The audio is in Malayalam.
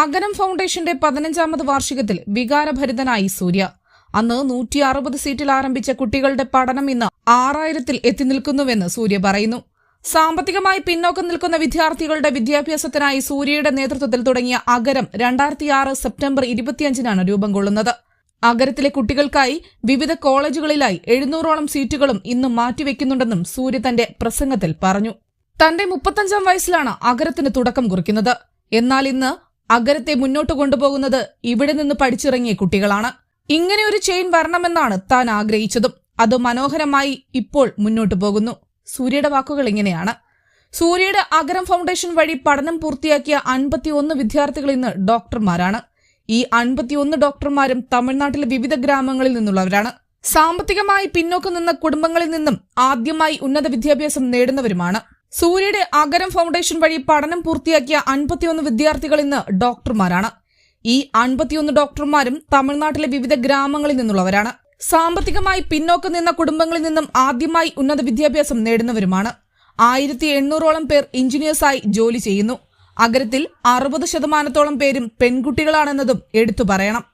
അഗരം ഫൗണ്ടേഷന്റെ പതിനഞ്ചാമത് വാർഷികത്തിൽ വികാരഭരിതനായി സൂര്യ. അന്ന് നൂറ്റി അറുപത് സീറ്റിൽ ആരംഭിച്ച കുട്ടികളുടെ പഠനം ഇന്ന് ആറായിരത്തിൽ എത്തി നിൽക്കുന്നുവെന്ന് സൂര്യ പറയുന്നു. സാമ്പത്തികമായി പിന്നോക്കം നിൽക്കുന്ന വിദ്യാർത്ഥികളുടെ വിദ്യാഭ്യാസത്തിനായി സൂര്യയുടെ നേതൃത്വത്തിൽ തുടങ്ങിയ അഗരം രണ്ടായിരത്തിയാറ് സെപ്റ്റംബർ ഇരുപത്തിയഞ്ചിനാണ് രൂപം കൊള്ളുന്നത്. അഗരത്തിലെ കുട്ടികൾക്കായി വിവിധ കോളേജുകളിലായി എഴുന്നൂറോളം സീറ്റുകളും ഇന്ന് മാറ്റിവെക്കുന്നുണ്ടെന്നും സൂര്യ തന്റെ പ്രസംഗത്തിൽ പറഞ്ഞു. തന്റെ മുപ്പത്തഞ്ചാം വയസ്സിലാണ് അഗരത്തിന് തുടക്കം കുറിക്കുന്നത്. എന്നാൽ ഇന്ന് അഗരത്തെ മുന്നോട്ട് കൊണ്ടുപോകുന്നത് ഇവിടെ നിന്ന് പഠിച്ചിറങ്ങിയ കുട്ടികളാണ്. ഇങ്ങനെ ഒരു ചെയിൻ വരണമെന്നാണ് താൻ ആഗ്രഹിച്ചതും. അത് മനോഹരമായി ഇപ്പോൾ മുന്നോട്ട് പോകുന്നു. സൂര്യയുടെ വാക്കുകൾ ഇങ്ങനെയാണ്. സൂര്യയുടെ അഗരം ഫൗണ്ടേഷൻ വഴി പഠനം പൂർത്തിയാക്കിയ അൻപത്തിയൊന്ന് വിദ്യാർത്ഥികൾ ഇന്ന് ഡോക്ടർമാരാണ്. ഈ അൻപത്തിയൊന്ന് ഡോക്ടർമാരും തമിഴ്നാട്ടിലെ വിവിധ ഗ്രാമങ്ങളിൽ നിന്നുള്ളവരാണ്. സാമ്പത്തികമായി പിന്നോക്കം നിന്ന കുടുംബങ്ങളിൽ നിന്നും ആദ്യമായി ഉന്നത വിദ്യാഭ്യാസം നേടുന്നവരുമാണ്. സൂര്യയുടെ അഗരം ഫൗണ്ടേഷൻ വഴി പഠനം പൂർത്തിയാക്കിയ അൻപത്തിയൊന്ന് വിദ്യാർത്ഥികൾ ഇന്ന് ഡോക്ടർമാരാണ്. ഈ അൻപത്തിയൊന്ന് ഡോക്ടർമാരും തമിഴ്നാട്ടിലെ വിവിധ ഗ്രാമങ്ങളിൽ നിന്നുള്ളവരാണ്. സാമ്പത്തികമായി പിന്നോക്കം നിന്ന കുടുംബങ്ങളിൽ നിന്നും ആദ്യമായി ഉന്നത വിദ്യാഭ്യാസം നേടുന്നവരുമാണ്. ആയിരത്തി എണ്ണൂറോളം പേർ എഞ്ചിനീയേഴ്സായി ജോലി ചെയ്യുന്നു. അഗരത്തിൽ അറുപത് ശതമാനത്തോളം പേരും പെൺകുട്ടികളാണെന്നതും എടുത്തു പറയണം.